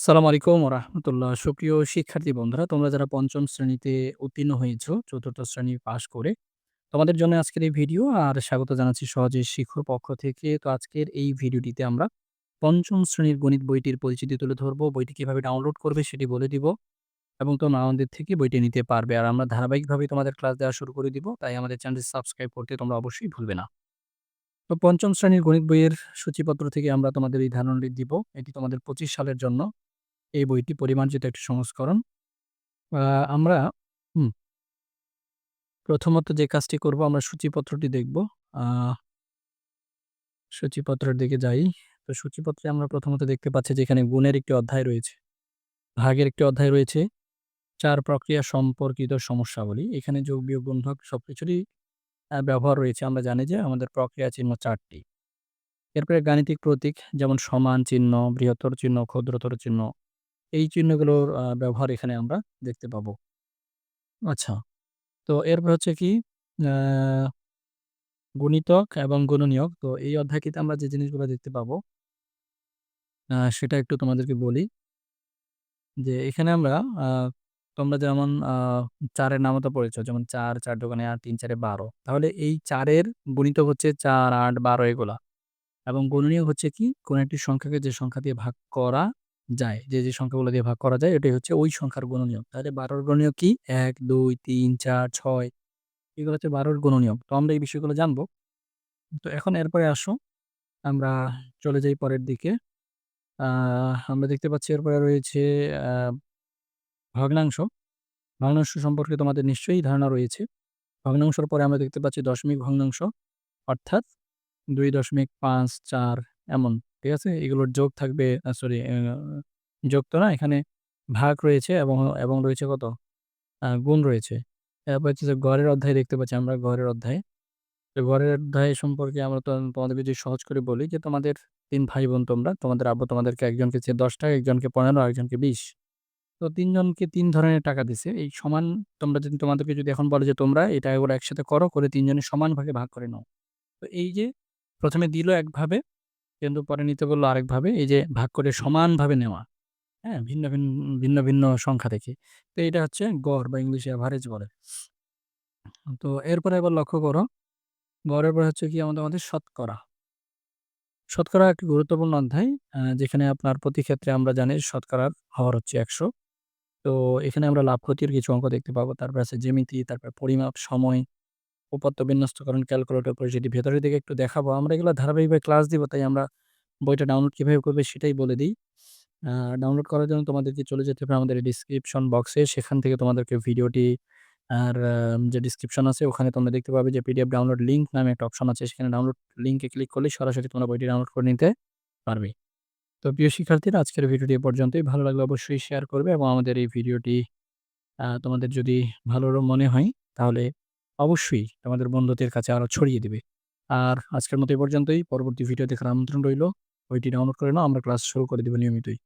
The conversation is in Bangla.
আসসালামু আলাইকুম ওরহমতুল্লাহ। সুপ্রিয় শিক্ষার্থী বন্ধুরা, তোমরা যারা পঞ্চম শ্রেণীতে উত্তীর্ণ হয়েছ, চতুর্থ শ্রেণি পাশ করে, তোমাদের জন্য আজকের এই ভিডিও আর স্বাগত জানাচ্ছি সহজে শিক্ষুর পক্ষ থেকে। তো আজকের এই ভিডিওটিতে আমরা পঞ্চম শ্রেণির গণিত বইটির পরিচিতি তুলে ধরবো বইটি কীভাবে ডাউনলোড করবে সেটি বলে দিব এবং তোমরা আমাদের থেকে বইটি নিতে পারবে। আর আমরা ধারাবাহিকভাবে তোমাদের ক্লাস দেওয়া শুরু করে দিব। তাই আমাদের চ্যানেলটি সাবস্ক্রাইব করতে তোমরা অবশ্যই ভুলবে না। তো পঞ্চম শ্রেণির গণিত বইয়ের সূচিপত্র থেকে আমরা তোমাদের এই ধারণাটি দিব। এটি তোমাদের ২৫ সালের জন্য এই বইটি পরিমার্জিত একটি সংস্করণ। আমরা। প্রথমত যে কাজটি করব আমরা সূচিপত্রটি দেখব। সূচিপত্রের দিকে যাই। তো সূচিপত্রে আমরা প্রথমত দেখতে পাচ্ছি যে এখানে গুণের একটি অধ্যায় রয়েছে। ভাগের একটি অধ্যায় রয়েছে। চার প্রক্রিয়া সম্পর্কিত সমস্যাবলী। এখানে যোগ, বিয়োগ, গুণ, ভাগ সবকিছুরই আ ব্যবহার রয়েছে। আমরা জানি যে আমাদের প্রক্রিয়া চিহ্ন চারটি এরপরে গাণিতিক প্রতীক যেমন সমান চিহ্ন, বৃহত্তর চিহ্ন, ক্ষুদ্রতর চিহ্ন এই চিহ্নগুলোর আ ব্যবহার এখানে আমরা দেখতে পাবো। আচ্ছা। তো এরপর হচ্ছে কি আ গুণিতক এবং গুণনীয়ক। তো এই অধ্যায়টিতে আমরা যে জিনিসগুলো দেখতে পাবো আ সেটা একটু তোমাদেরকে বলি। যে এখানে আমরা আ তোমরা যেমন আ ৪ এর নামতা পড়েছ। যেমন ৪, ৪ দোকানে ৮, ৩ চারে ১২। তাহলে এই ৪ এর গুণিতক হচ্ছে ৪, ৮, ১২ এগুলা। এবং গুণনীয়ক হচ্ছে কি? কোন একটি সংখ্যাকে যে সংখ্যা দিয়ে ভাগ করা যায়, যে, যে সংখ্যাগুলো দিয়ে ভাগ করা যায় এটাই হচ্ছে ওই সংখ্যার গুণনীয়ক। তাহলে ১২ র গুণনীয়ক কি? ১, ২, ৩, ৪, ৬ এগুলো হচ্ছে ১২ র গুণনীয়ক। তো আমরা এই বিষয়গুলো জানব। তো এখন এরপরে আসো আমরা চলে যাই পরের দিকে। আমরা দেখতে পাচ্ছি এরপরে রয়েছে ভগ্নাংশ। ভগ্নাংশ সম্পর্কে তোমাদের নিশ্চয়ই ধারণা রয়েছে। ভগ্নাংশের পরে আমরা দেখতে পাচ্ছি দশমিক ভগ্নাংশ অর্থাৎ ২.৫৪ এমন। ঠিক আছে? এগুলোর যোগ থাকবে সরি যোগ তো না এখানে ভাগ রয়েছে এবং, এবং রয়েছে কত? গুণ রয়েছে। এরপর হচ্ছে যে গড়ের অধ্যায় দেখতে পাচ্ছি আমরা গড়ের অধ্যায়। তো গড়ের অধ্যায় সম্পর্কে আমরা তো তোমাদেরকে যদি সহজ করে বলি যে তোমাদের ৩ ভাই-বোন তোমরা। তোমাদের আব্বু তোমাদেরকে একজনকে হচ্ছে ৳১০, একজনকে ১৫, আরেকজনকে ২০। তো ৩ জনকে ৩ ধরনের টাকা দিছে। এই সমান তোমরা যদি তোমাদেরকে যদি এখন বলে যে তোমরা এই টাকাগুলো একসাথে করো, করে ৩ জনে সমান ভাগে ভাগ করে নাও। তো এই যে ১ম এ দিল একভাবে, কিন্তু পরে নিতে বলল আরেকভাবে। এই যে ভাগ করে সমানভাবে নেওয়া। হ্যাঁ? ভিন্ন, ভিন্ন, ভিন্ন, ভিন্ন সংখ্যা থেকে। তো এটা হচ্ছে গড় বা ইংলিশে অ্যাভারেজ বলে। তো এরপরে এবার লক্ষ্য করো। গড়ের পরে হচ্ছে কি আমাদের, আমাদের শতকরা। শতকরা একটি গুরুত্বপূর্ণ অধ্যায়। যেখানে আপনার প্রতি ক্ষেত্রে আমরা জানি শতকরার হওয়ার হচ্ছে ১০০। তো এখানে আমরা লাভ ক্ষতির কিছু অঙ্ক দেখতে পাবো। তারপর আছে জ্যামিতি, তারপর পরিমাপ, সময়, উপাত্ত বিন্যস্তকরণ, ক্যালকুলেটর পরিচিতি। ভেতরের দিকে একটু দেখাবো। আমরা এগুলো ধারাবাহিকভাবে ক্লাস দিব। তাই আমরা বইটা ডাউনলোড কীভাবে করবে সেটাই বলে দিই। ডাউনলোড করার জন্য তোমাদেরকে চলে যেতে হবে আমাদের ডিসক্রিপশন বক্সে। সেখান থেকে তোমাদেরকে ভিডিওটি আর যে ডেসক্রিপশন আছে ওখানে তোমরা দেখতে পাবে যে পিডিএফ ডাউনলোড লিঙ্ক নামে একটা অপশন আছে। সেখানে ডাউনলোড লিঙ্কে ক্লিক করলেই সরাসরি তোমরা বইটি ডাউনলোড করে নিতে পারবে। তো প্রিয় শিক্ষার্থীরা আজকের ভিডিওটি এ পর্যন্তই। ভালো লাগলে অবশ্যই শেয়ার করবে এবং আমাদের এই ভিডিওটি তোমাদের যদি ভালো মনে হয় তাহলে অবশ্যই আমাদের বন্ধুদের কাছে আরও ছড়িয়ে দেবে আর আজকের মতো এই পর্যন্তই। পরবর্তী ভিডিও দেখার আমন্ত্রণ রইল। ওইটি ডাউনলোড করে নাও। আমরা ক্লাস শুরু করে দেবো নিয়মিতই।